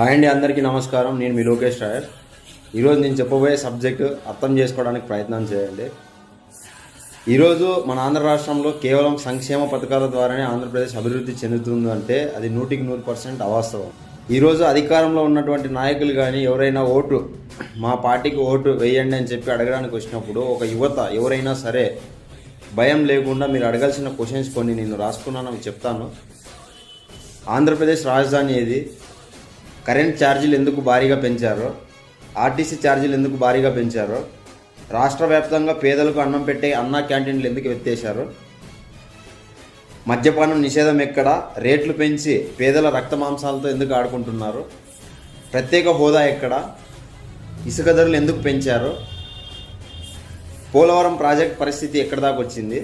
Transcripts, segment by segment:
Hi అండి అందరికీ నమస్కారం. నేను మీ లోకేష్ రాయర్ ఈరోజు నేను చెప్పబోయే సబ్జెక్టు అర్థం చేసుకోవడానికి ప్రయత్నం చేయండి. ఈరోజు మన ఆంధ్ర రాష్ట్రంలో కేవలం సంక్షేమ పథకాల ద్వారానే ఆంధ్రప్రదేశ్ అభివృద్ధి చెందుతుంది అంటే అది నూటికి నూరు పర్సెంట్ అవాస్తవం. ఈరోజు అధికారంలో ఉన్నటువంటి నాయకులు కానీ ఎవరైనా ఓటు మా పార్టీకి ఓటు వేయండి అని చెప్పి అడగడానికి వచ్చినప్పుడు ఒక యువత ఎవరైనా సరే భయం లేకుండా మీరు అడగాల్సిన క్వశ్చన్స్ కొన్ని నేను రాసుకున్నాను చెప్తాను. ఆంధ్రప్రదేశ్ రాజధాని ఏది? కరెంట్ ఛార్జీలు ఎందుకు భారీగా పెంచారో ఆర్టీసీ ఛార్జీలు ఎందుకు భారీగా పెంచారో రాష్ట్ర వ్యాప్తంగా పేదలకు అన్నం పెట్టే అన్నా క్యాంటీన్లు ఎందుకు ఎత్తేశారు మద్యపానం నిషేధం ఎక్కడ రేట్లు పెంచి పేదల రక్త మాంసాలతో ఎందుకు ఆడుకుంటున్నారు ప్రత్యేక హోదా ఎక్కడ ఇసుక ధరలు ఎందుకు పెంచారు పోలవరం ప్రాజెక్ట్ పరిస్థితి ఎక్కడ దాకా వచ్చింది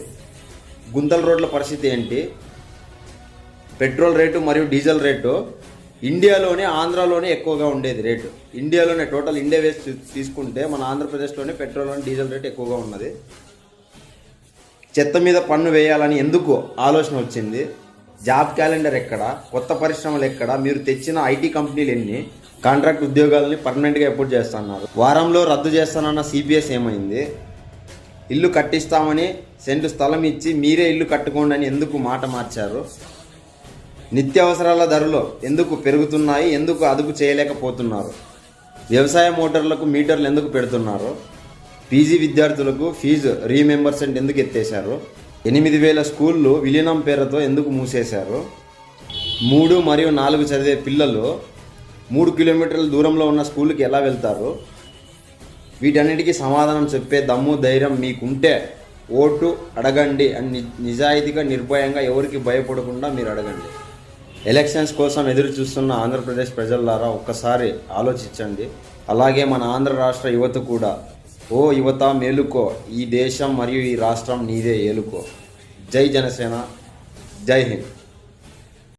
గుంతల రోడ్ల పరిస్థితి ఏంటి పెట్రోల్ రేటు మరియు డీజిల్ రేటు ఇండియాలోనే ఆంధ్రాలోనే ఎక్కువగా ఉండేది రేటు. ఇండియాలోనే టోటల్ ఇండియా వేస్ట్ తీసుకుంటే మన ఆంధ్రప్రదేశ్లోనే పెట్రోల్ అండ్ డీజిల్ రేట్ ఎక్కువగా ఉన్నది. చెత్త మీద పన్ను వేయాలని ఎందుకు ఆలోచన వచ్చింది? జాబ్ క్యాలెండర్ ఎక్కడ? కొత్త పరిశ్రమలు ఎక్కడ? మీరు తెచ్చిన ఐటీ కంపెనీలు ఎన్ని? కాంట్రాక్ట్ ఉద్యోగాలని పర్మనెంట్గా ఎప్పుడు చేస్తున్నారు? వారంలో రద్దు చేస్తానన్న సిబిఎస్ ఏమైంది? ఇల్లు కట్టిస్తామని సెంటు స్థలం ఇచ్చి మీరే ఇల్లు కట్టుకోండి అని ఎందుకు మాట మార్చారు? నిత్యావసరాల ధరలు ఎందుకు పెరుగుతున్నాయి ఎందుకు అదుపు చేయలేకపోతున్నారు? వ్యవసాయ మోటార్లకు మీటర్లు ఎందుకు పెడుతున్నారు? పీజీ విద్యార్థులకు ఫీజు రీమెంబర్స్మెంట్ ఎందుకు ఎత్తేశారు? ఎనిమిది వేల స్కూళ్ళు విలీనం పేరుతో ఎందుకు మూసేశారు? మూడు మరియు నాలుగు చదివే పిల్లలు మూడు కిలోమీటర్ల దూరంలో ఉన్న స్కూల్కి ఎలా వెళ్తారు? వీటన్నిటికీ సమాధానం చెప్పే దమ్ము ధైర్యం మీకుంటే ఓటు అడగండి అని నిజాయితీగా నిర్భయంగా ఎవరికి భయపడకుండా మీరు అడగండి. ఎలక్షన్స్ కోసం ఎదురు చూస్తున్న ఆంధ్రప్రదేశ్ ప్రజలారా ఒక్కసారి ఆలోచించండి. అలాగే మన ఆంధ్ర రాష్ట్ర యువత కూడా. ఓ యువత మేలుకో. ఈ దేశం మరియు ఈ రాష్ట్రం నీదే ఏలుకో. జై జనసేన. జై హింద్.